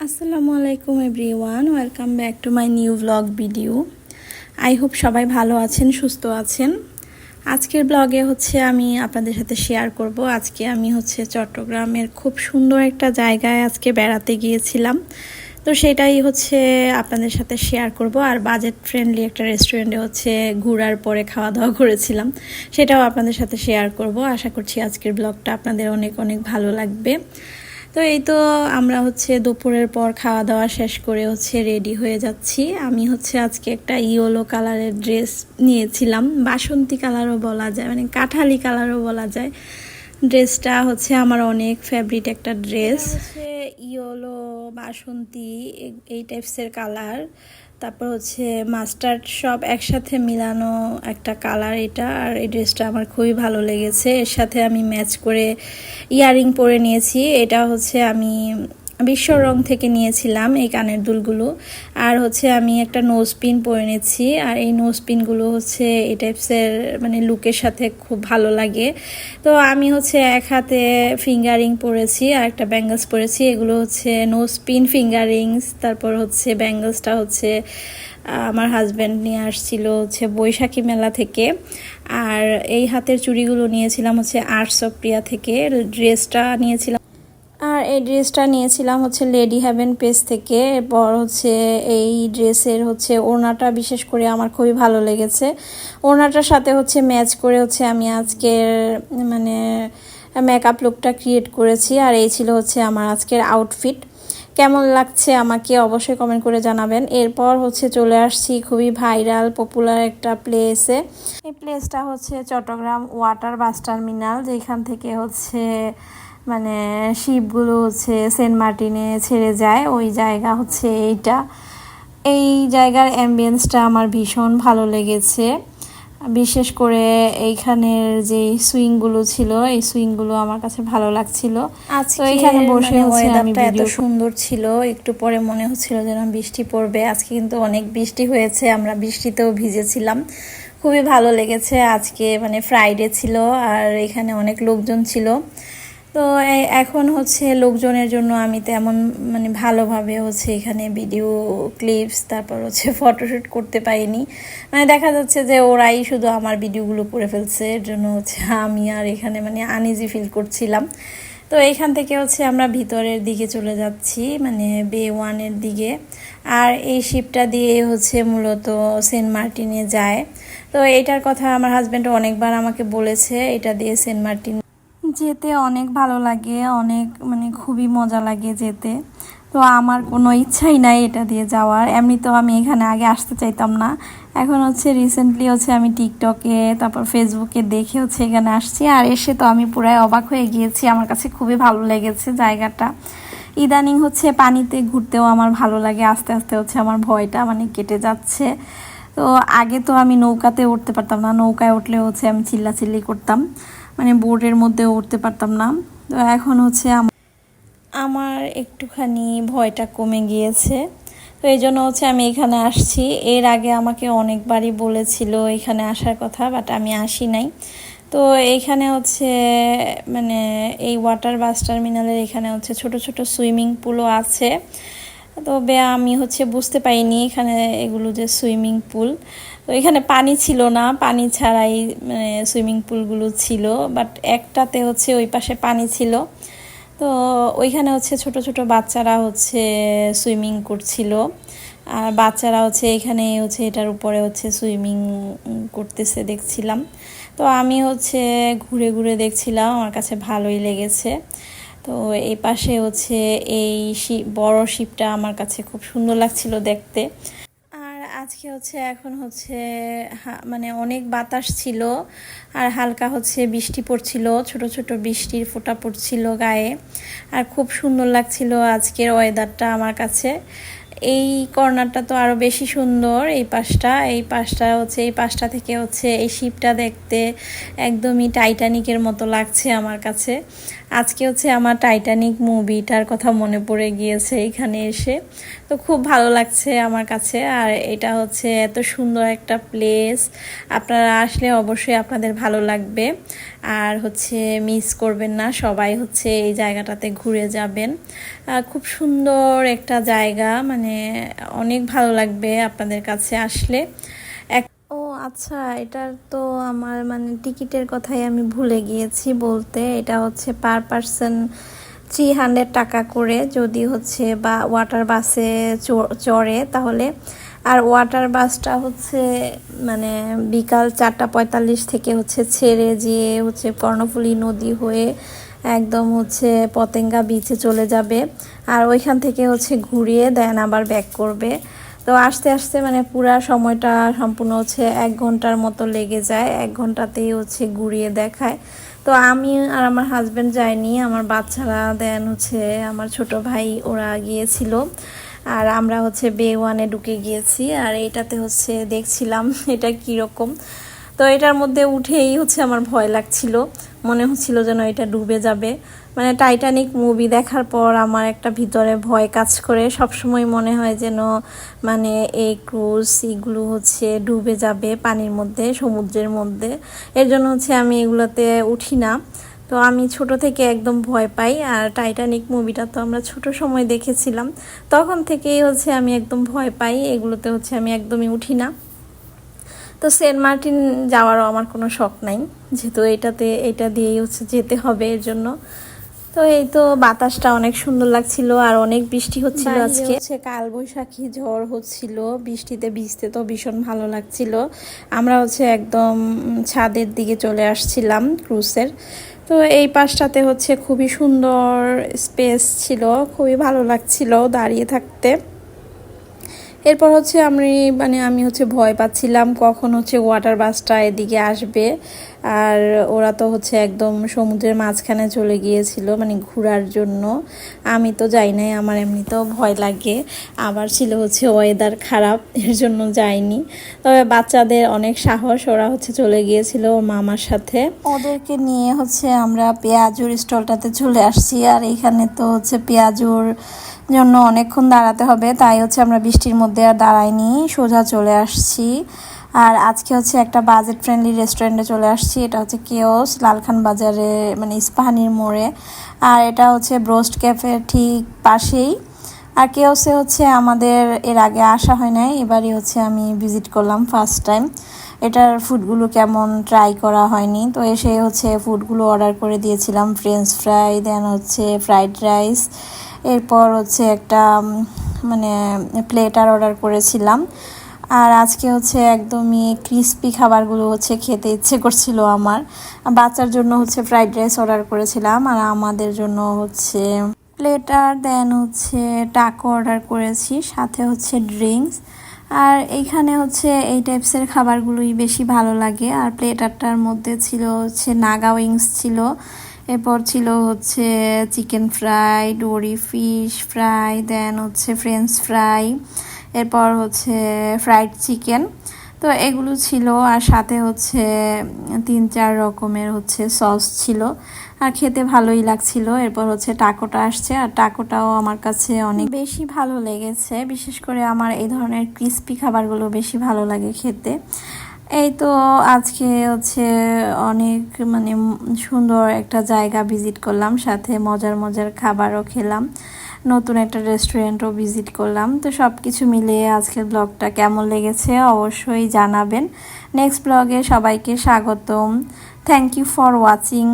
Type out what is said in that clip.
আসসালামু আলাইকুম everyone, welcome back to my new blog video. I hope সবাই ভালো আছেন, সুস্থ আছেন। আজকের ব্লগে হচ্ছে আমি আপনাদের সাথে শেয়ার করব। আজকে আমি হচ্ছে চট্টগ্রামের খুব সুন্দর একটা জায়গায় আজকে বেড়াতে গিয়েছিলাম। তো সেটাই হচ্ছে আপনাদের সাথে শেয়ার করব। আর বাজেট ফ্রেন্ডলি একটা রেস্টুরেন্টে হচ্ছে ঘোরার পরে খাওয়া দাওয়া করেছিলাম। সেটাও আপনাদের সাথে শেয়ার করব। আশা করছি আজকের ব্লগটা আপনাদের অনেক অনেক ভালো লাগবে। তো এই তো আমরা হচ্ছে দুপুরের পর খাওয়া দাওয়া শেষ করে হচ্ছে রেডি হয়ে যাচ্ছি। আমি হচ্ছে আজকে একটা ইয়েলো কালারের ড্রেস নিয়েছিলাম। বাসন্তী কালারও বলা যায় মানে কাঁঠালি কালারও বলা যায়। ড্রেসটা হচ্ছে আমার অনেক ফেভারিট একটা ড্রেস ইয়েলো বাসন্তী এই টাইপসের কালার। তারপর হচ্ছে মাস্টার্ড সব একসাথে মিলানো একটা কালার এটা, আর এই ড্রেসটা আমার খুবই ভালো লেগেছে। এর সাথে আমি ম্যাচ করে ইয়াররিং পরে নিয়েছি। এটা হচ্ছে আমি বিশ্ব রং থেকে নিয়েছিলাম এই কানের দুলগুলো। আর হচ্ছে আমি একটা নোজ পিন পরে নিয়েছি। আর এই নোজ পিনগুলো হচ্ছে এই টাইপসের মানে লুকের সাথে খুব ভালো লাগে। তো আমি হচ্ছে এক হাতে ফিঙ্গারিং পরেছি আর একটা ব্যাঙ্গলস পরেছি। এগুলো হচ্ছে নোজ পিন ফিঙ্গারিংস তারপর হচ্ছে ব্যাঙ্গলসটা হচ্ছে আমার হাজব্যান্ড নিয়ে আসছিল হচ্ছে বৈশাখী মেলা থেকে। আর এই হাতের চুড়িগুলো নিয়েছিলাম হচ্ছে আর্টস অফ প্রিয়া থেকে। ড্রেসটা নিয়েছিলাম এই ড্রেসটা নিয়েছিলাম হচ্ছে লেডি হ্যাভেন পেজ থেকে। এরপর হচ্ছে এই ড্রেসের হচ্ছে ওড়নাটা বিশেষ করে আমার খুবই ভালো লেগেছে। ওড়নাটার সাথে হচ্ছে ম্যাচ করে হচ্ছে আমি আজকের মানে মেকআপ লুকটা ক্রিয়েট করেছি। আর এই ছিল হচ্ছে আমার আজকের আউটফিট কেমন লাগছে আমাকে অবশ্যই কমেন্ট করে জানাবেন। এরপর হচ্ছে চলে আসছি খুবই ভাইরাল পপুলার একটা প্লেসে এই প্লেসটা হচ্ছে চট্টগ্রাম ওয়াটার বাস টার্মিনাল যেখান থেকে হচ্ছে মানে শিপগুলো হচ্ছে সেন্ট মার্টিনে ছেড়ে যায়। ওই জায়গা হচ্ছে এইটা। এই জায়গার অ্যাম্বিয়েন্সটা আমার ভীষণ ভালো লেগেছে। বিশেষ করে এইখানের যে সুইংগুলো ছিল এই সুইংগুলো আমার কাছে ভালো লাগছিল। তো এখানে বসে হচ্ছে আমি এত সুন্দর ছিল একটু পরে মনে হচ্ছিল যেন বৃষ্টি পড়বে। আজকে কিন্তু অনেক বৃষ্টি হয়েছে আমরা বৃষ্টিতেও ভিজেছিলাম। খুবই ভালো লেগেছে। আজকে মানে ফ্রাইডে ছিল আর এখানে অনেক লোকজন ছিল। তো এখন হচ্ছে লোকজনের জন্য আমি তেমন মানে ভালোভাবে হচ্ছে এখানে ভিডিও ক্লিপস তারপর হচ্ছে ফটোশ্যুট করতে পারিনি। মানে দেখা যাচ্ছে যে ওরাই শুধু আমার ভিডিওগুলো করে ফেলছে, এর জন্য হচ্ছে আমি আর এখানে মানে আনইজি ফিল করছিলাম। তো এখান থেকে হচ্ছে আমরা ভিতরের দিকে চলে যাচ্ছি মানে বে ওয়ানের দিকে। আর এই শিপটা দিয়ে হচ্ছে মূলত সেন্ট মার্টিনে যায়। তো এটার কথা আমার হাজব্যান্ড অনেকবার আমাকে বলেছে, এটা দিয়ে সেন্ট মার্টিন যেতে অনেক ভালো লাগে, অনেক মানে খুবই মজা লাগে যেতে। তো আমার কোনো ইচ্ছাই নাই এটা দিয়ে যাওয়ার। এমনি তো আমি এখানে আগে আসতে চাইতাম না। এখন হচ্ছে রিসেন্টলি হচ্ছে আমি টিকটকে তারপর ফেসবুকে দেখে হচ্ছে এখানে আসছি। আর এসে তো আমি পুরাই অবাক হয়ে গিয়েছি। আমার কাছে খুবই ভালো লেগেছে জায়গাটা। ইদানিং হচ্ছে পানিতে ঘুরতেও আমার ভালো লাগে। আস্তে আস্তে হচ্ছে আমার ভয়টা মানে কেটে যাচ্ছে। তো আগে তো আমি নৌকাতে উঠতে পারতাম না। নৌকায় উঠলে হচ্ছে আমি চিল্লাচিল্লি করতাম। মানে বোর্ডের মধ্যে উঠতে পারতাম না। তো এখন হচ্ছে আমার একটুখানি ভয়টা কমে গিয়েছে। তো এই জন্য হচ্ছে আমি এখানে আসছি। এর আগে আমাকে অনেকবারই বলেছিল এখানে আসার কথা বাট আমি আসি নাই। তো এইখানে হচ্ছে মানে এই ওয়াটার বাস টার্মিনালের এখানে হচ্ছে ছোট ছোট সুইমিং পুলও আছে। তবে আমি হচ্ছে বুঝতে পারিনি এখানে এগুলো যে সুইমিং পুল। তো এখানে পানি ছিল না, পানি ছাড়াই মানে সুইমিং পুলগুলো ছিল, বাট একটাতে হচ্ছে ওই পাশে পানি ছিল। তো ওইখানে হচ্ছে ছোট ছোট বাচ্চারা হচ্ছে সুইমিং করছিল। আর বাচ্চারা হচ্ছে এখানে হচ্ছে এটার উপরে হচ্ছে সুইমিং করতেছে দেখছিলাম। তো আমি হচ্ছে ঘুরে ঘুরে দেখছিলাম, আমার কাছে ভালোই লেগেছে। তো এই পাশে হচ্ছে এই বড় শিপটা আমার কাছে খুব সুন্দর লাগছিল দেখতে। আর আজকে হচ্ছে এখন হচ্ছে মানে অনেক বাতাস ছিল আর হালকা হচ্ছে বৃষ্টি পড়ছিল, ছোট ছোট বৃষ্টির ফোঁটা পড়ছিল গায়ে। আর খুব সুন্দর লাগছিল আজকের ওয়েদারটা আমার কাছে। এই কর্নারটা তো আরও বেশি সুন্দর এই পাশটা এই পাশটা হচ্ছে, এই পাশটা থেকে হচ্ছে এই শিপটা দেখতে একদমই টাইটানিকের মতো লাগছে আমার কাছে। আজকে হচ্ছে আমার টাইটানিক মুভিটার কথা মনে পড়ে গিয়েছে এখানে এসে। তো খুব ভালো লাগছে আমার কাছে। আর এটা হচ্ছে এত সুন্দর একটা প্লেস আপনারা আসলে অবশ্যই আপনাদের ভালো লাগবে। আর হচ্ছে মিস করবেন না, সবাই হচ্ছে এই জায়গাটাতে ঘুরে যাবেন। খুব সুন্দর একটা জায়গা মানে অনেক ভালো লাগবে আপনাদের কাছে আসলে। আচ্ছা এটার তো আমার মানে টিকিটের কথাই আমি ভুলে গিয়েছি বলতে। এটা হচ্ছে পার পারসন থ্রি হান্ড্রেড টাকা করে। যদি হচ্ছে বা ওয়াটার বাসে চড়ে তাহলে। আর ওয়াটার বাসটা হচ্ছে মানে বিকাল চারটা পঁয়তাল্লিশ থেকে হচ্ছে ছেড়ে যেয়ে হচ্ছে কর্ণফুলী নদী হয়ে একদম হচ্ছে পতেঙ্গা বিচে চলে যাবে। আর ওইখান থেকে হচ্ছে ঘুরিয়ে দেন আবার ব্যাক করবে। তো আস্তে আস্তে মানে পুরা সময়টা সম্পূর্ণ হচ্ছে এক ঘণ্টার মতো লেগে যায়, এক ঘন্টাতেই হচ্ছে ঘুরিয়ে দেখায়। তো আমি আর আমার হাজব্যান্ড যাইনি, আমার বাচ্চারা দেন হচ্ছে আমার ছোট ভাই ওরা গিয়েছিল। আর আমরা হচ্ছে বে ওয়ানে ঢুকে গিয়েছি, আর এটাতে হচ্ছে দেখছিলাম এটা কীরকম। তো এটার মধ্যে উঠেই হচ্ছে আমার ভয় লাগছিল। মনে হচ্ছিল যেন এটা ডুবে যাবে। মানে টাইটানিক মুভি দেখার পর আমার একটা ভিতরে ভয় কাজ করে। সবসময় মনে হয় যেন মানে এই ক্রুজ এগুলো হচ্ছে ডুবে যাবে পানির মধ্যে, সমুদ্রের মধ্যে। এর জন্য হচ্ছে আমি এগুলোতে উঠি না। তো আমি ছোট থেকে একদম ভয় পাই। আর টাইটানিক মুভিটা তো আমরা ছোট সময় দেখেছিলাম। তখন থেকেই হচ্ছে আমি একদম ভয় পাই। এগুলোতে হচ্ছে আমি একদমই উঠি না। তো সেন্ট মার্টিন যাওয়ারও আমার কোনো শখ নাই। যেহেতু এটাতে এটা দিয়েই হচ্ছে যেতে হবে এর জন্য। তো এই তো বাতাসটা অনেক সুন্দর লাগছিল আর অনেক বৃষ্টি হচ্ছিল আজকে। হচ্ছে কালবৈশাখী ঝড় হচ্ছিল বৃষ্টিতে ভিজতে তো ভীষণ ভালো লাগছিল। আমরা হচ্ছে একদম ছাদের দিকে চলে আসছিলাম ক্রুজের। তো এই পাশটাতে হচ্ছে খুবই সুন্দর স্পেস ছিল খুবই ভালো লাগছিল দাঁড়িয়ে থাকতে। এরপর হচ্ছে আমি মানে আমি হচ্ছে ভয় পাচ্ছিলাম কখন হচ্ছে ওয়াটার বাসটা এদিকে আসবে। আর ওরা তো হচ্ছে একদম সমুদ্রের মাঝখানে চলে গিয়েছিল মানে ঘোরার জন্য। আমি তো যাই নাই, আমার এমনিতেও ভয় লাগে। আবার ছিল হচ্ছে ওয়েদার খারাপ, এর জন্য যাইনি। তবে বাচ্চাদের অনেক সাহস, ওরা হচ্ছে চলে গিয়েছিল মামার সাথে। ওদেরকে নিয়ে হচ্ছে আমরা পেঁয়াজুর স্টলটাতে চলে আসছি, আর এখানে তো হচ্ছে পেঁয়াজুর জন্য অনেকক্ষণ দাঁড়াতে হবে, তাই হচ্ছে আমরা বৃষ্টির মধ্যে আর দাঁড়াইনি, সোজা চলে আসছি। আর আজকে হচ্ছে একটা বাজেট ফ্রেন্ডলি রেস্টুরেন্টে চলে আসছি, এটা হচ্ছে কেওস লালখান বাজারে মানে ইস্পাহানির মোড়ে। আর এটা হচ্ছে ব্রোস্ট ক্যাফে ঠিক পাশেই। আর কেওসে হচ্ছে আমাদের এর আগে আসা হয় নাই, এবারই হচ্ছে আমি ভিজিট করলাম ফার্স্ট টাইম এটার ফুডগুলো কেমন ট্রাই করা হয়নি, তো এসে হচ্ছে ফুডগুলো অর্ডার করে দিয়েছিলাম ফ্রেঞ্চ ফ্রাই দেন হচ্ছে ফ্রাইড রাইস এরপর হচ্ছে একটা মানে প্লেটার অর্ডার করেছিলাম। আর আজকে হচ্ছে একদমই ক্রিস্পি খাবারগুলো হচ্ছে খেতে ইচ্ছে করছিল আমার। বাচ্চার জন্য হচ্ছে ফ্রাইড রাইস অর্ডার করেছিলাম আর আমাদের জন্য হচ্ছে প্লেটার দেন হচ্ছে টাকো অর্ডার করেছি, সাথে হচ্ছে ড্রিঙ্কস আর এইখানে হচ্ছে এই টাইপসের খাবারগুলোই বেশি ভালো লাগে। আর প্লেটারটার মধ্যে ছিল হচ্ছে নাগা উইংস ছিল এরপর ছিল হচ্ছে chicken fry, dory fish fry, then হচ্ছে ফ্রেঞ্চ ফ্রাই, এরপর হচ্ছে ফ্রাইড চিকেন। তো এগুলো ছিল আর সাথে হচ্ছে তিন চার রকমের হচ্ছে সস ছিল। আর খেতে ভালোই লাগছিল। এরপর হচ্ছে টাকোটা আসছে। আর টাকোটাও আমার কাছে অনেক বেশি ভালো লেগেছে। বিশেষ করে আমার এই ধরনের ক্রিস্পি খাবারগুলো বেশি ভালো লাগে খেতে। এই তো আজকে হচ্ছে অনেক মানে সুন্দর একটা জায়গা ভিজিট করলাম, সাথে মজার মজার খাবারও খেলাম, নতুন একটা রেস্টুরেন্টও ভিজিট করলাম। তো সব কিছু মিলিয়ে আজকের ব্লগটা কেমন লেগেছে অবশ্যই জানাবেন। নেক্সট ব্লগে সবাইকে স্বাগতম। Thank you for watching